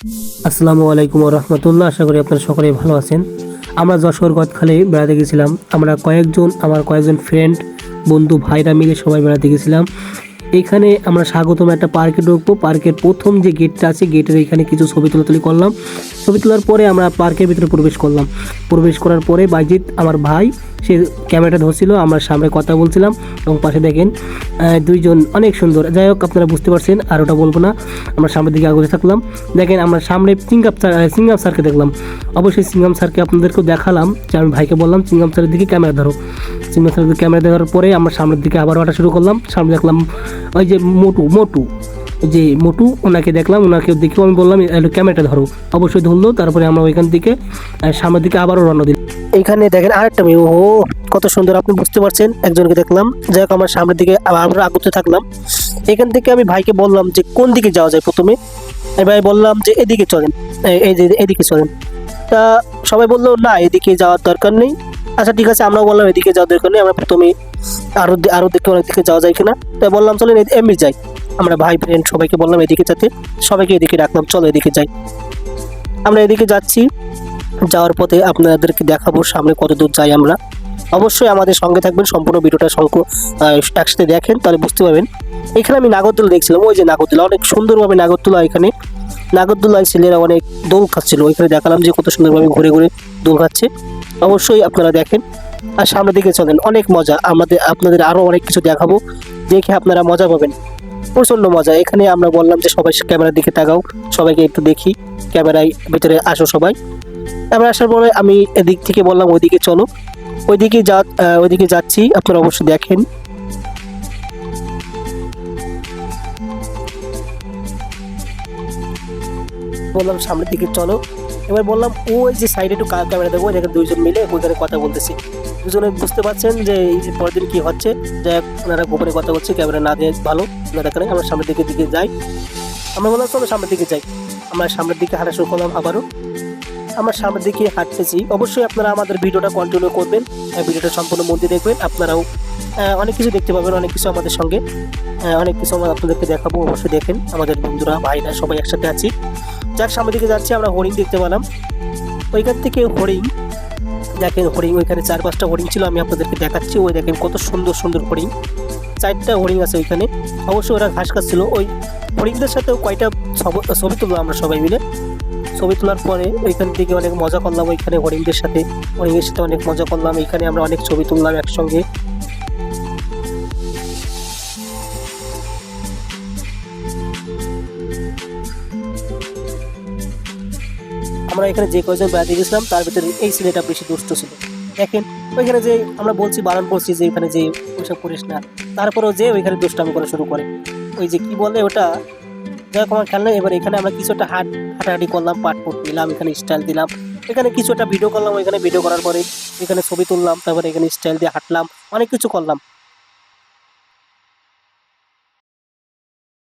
আসসালামু আলাইকুম রহমতুল্লাহ। আশা করি আপনারা সকলেই ভালো আছেন। আমরা যশোর গদখালে বেড়াতে গেছিলাম। আমরা কয়েকজন, আমার কয়েকজন ফ্রেন্ড বন্ধু ভাইরা মিলে সবাই বেড়াতে গেছিলাম। এখানে আমরা স্বাগতম একটা পার্কে ঢুকবো। পার্কের প্রথম যে গেটটা আছে গেটের এখানে কিছু ছবি তোলাতুলি করলাম। ছবি তোলার পরে আমরা পার্কের ভিতরে প্রবেশ করলাম। প্রবেশ করার পরে বাইজিৎ, আমার ভাই সে ক্যামেরাটা ধরছিল, আমরা সামনে কথা বলছিলাম এবং পাশে দেখেন দুইজন অনেক সুন্দর। যাই হোক, আপনারা বুঝতে পারছেন, আর ওটা বলব না। আমরা সামনের দিকে আগে থাকলাম। দেখেন, আমরা সামনে স্যার সিঙ্গাম স্যারকে দেখলাম। অবশ্যই সিঙ্গাম স্যারকে আপনাদেরকেও দেখালাম। যে আমি ভাইকে বললাম সিঙ্গাম স্যারের দিকে ক্যামেরা ধরো। সিঙ্গাম স্যারের দিকে ক্যামেরা দেওয়ার পরে আমরা সামনের দিকে আবার হাঁটা শুরু করলাম। সামনে দেখলাম, ওই যে মোটু মোটু যে মোটু, ওনাকে দেখলাম ওনাকে দেখেও আমি বললাম ক্যামেরাটা ধরো। অবশ্যই ধরলো, তারপরে আমরা ওইখান থেকে সামনের দিকে আবারও রওনা দিলাম। এখানে দেখেন আরেকটা মেয়ে ও কত সুন্দর, আপনি বুঝতে পারছেন? একজনকে দেখলাম, যাই হোক, আমার সামনের দিকে আমরা আগুতে থাকলাম। এখান থেকে আমি ভাইকে বললাম যে, কোন দিকে যাওয়া যায় প্রথমে? ভাই বললাম যে, এদিকে চলেন। এদিকে চলেন। তা সবাই বলল, না, এদিকে যাওয়ার দরকার নেই। আচ্ছা ঠিক আছে, আমরাও বললাম, এদিকে যাওয়ার দরকার নেই, আমরা প্রথমে আরও আরও আরও দিকে অনেক দিকে যাওয়া যায় কিনা? তাই বললাম, চলেন এমনি যাই। আমরা ভাই ফ্রেন্ড সবাইকে বললাম, এদিকে যেতে সবাইকে এদিকে রাখলাম, চলো এদিকে যাই। আমরা এদিকে যাচ্ছি। যাওয়ার পথে আপনাদেরকে দেখাবো সামনে কত দূর যাই আমরা। অবশ্যই আমাদের সঙ্গে থাকবেন সম্পূর্ণ ভিডিওটা আহ, একসাথে দেখেন তাহলে বুঝতে পারবেন। এখানে আমি নাগরদোলা দেখছিলাম ওই যে নাগরদোলা অনেক সুন্দরভাবে নাগরদোলা এখানে। নাগরদোলায় ছেলেরা অনেক দোল খাচ্ছিল ওইখানে দেখালাম যে কত সুন্দরভাবে ঘুরে ঘুরে দোল খাচ্ছে। অবশ্যই আপনারা দেখেন। আর সামনের দিকে চলেন অনেক মজা। আমাদের আপনাদের আরও অনেক কিছু দেখাবো। দেখে আপনারা মজা পাবেন। প্রচণ্ড মজা। এখানে আমরা বললাম যে সবাই ক্যামেরার দিকে তাকাও সবাইকে একটু দেখি। ক্যামেরায় ভিতরে আসো সবাই। এবার আসার পরে আমি এদিক থেকে বললাম, ওইদিকে চলো। ওইদিকে যা ওইদিকে যাচ্ছি, আপনারা অবশ্যই দেখেন। বললাম, সামনের দিকে চলো। এবার বললাম, ওই যে সাইডে একটু ক্যামেরা দেখব দেখেন দুইজন মিলে ওইখানে কথা বলতেছি। দুজনে বুঝতে পারছেন যে এই যে পরের দিন কি হচ্ছে। যাই হোক, ওনারা গোপনে কথা বলছে ক্যামেরা না দিয়ে ভালো, না দেখানে আমরা সামনের দিকে দিকে যাই। আমরা বললাম, চলো সামনের দিকে যাই। আমরা সামনের দিকে হাঁটা শুরু করলাম আবারও। আমরা সামনের দিকে হাঁটতেছি। অবশ্যই আপনারা আমাদের ভিডিওটা কন্টিনিউ করবেন। ভিডিওটা সম্পূর্ণ দিয়ে দেখবেন। আপনারাও অনেক কিছু দেখতে পাবেন, অনেক কিছু আমাদের সঙ্গে। অনেক কিছু আমরা আপনাদেরকে দেখাবো, অবশ্যই দেখেন। আমাদের বন্ধুরা, ভাইরা, সবাই একসাথে আছি। যার সামনের দিকে যাচ্ছি, আমরা হরিণ দেখতে পেলাম। ওইখান থেকে হরিণ, দেখেন হরিণ, ওইখানে চার পাঁচটা হরিণ ছিল, আমি আপনাদেরকে দেখাচ্ছি। ওই দেখেন কত সুন্দর সুন্দর হরিণ। চারটা হরিণ আছে ওইখানে। অবশ্যই ওরা ঘাস খাচ্ছিল। ওই হরিণদের সাথেও কয়টা ছব- তুললাম আমরা সবাই মিলে। ছবি তোলার পরে ওইখান থেকে অনেক মজা করলাম ওইখানে হরিণদের সাথে। হরিণের সাথে অনেক মজা করলাম। এখানে আমরা অনেক ছবি তুললাম একসঙ্গে। আমরা এখানে যে কয়জন বেড়াতে গেছিলাম, তার ভিতরে এই ছেলেটা বেশি দুষ্ট ছিল। দেখেন, ওইখানে যে আমরা বলছি বারণ করছি যে এখানে যে ওইসব করিস না, তারপরেও যে ওইখানে দুষ্টামি করা শুরু করে। ওই যে কি বলে ওটা? যাই আমার খেয়াল নেই। এবার এখানে আমরা কিছু একটা হাট হাঁটাহাঁটি করলাম পাটপুট নিলাম, এখানে স্টাইল দিলাম। এখানে কিছু একটা ভিডিও করলাম, এখানে ভিডিও করার পরে এখানে ছবি তুললাম, তারপরে এখানে স্টাইল দিয়ে হাঁটলাম, অনেক কিছু করলাম।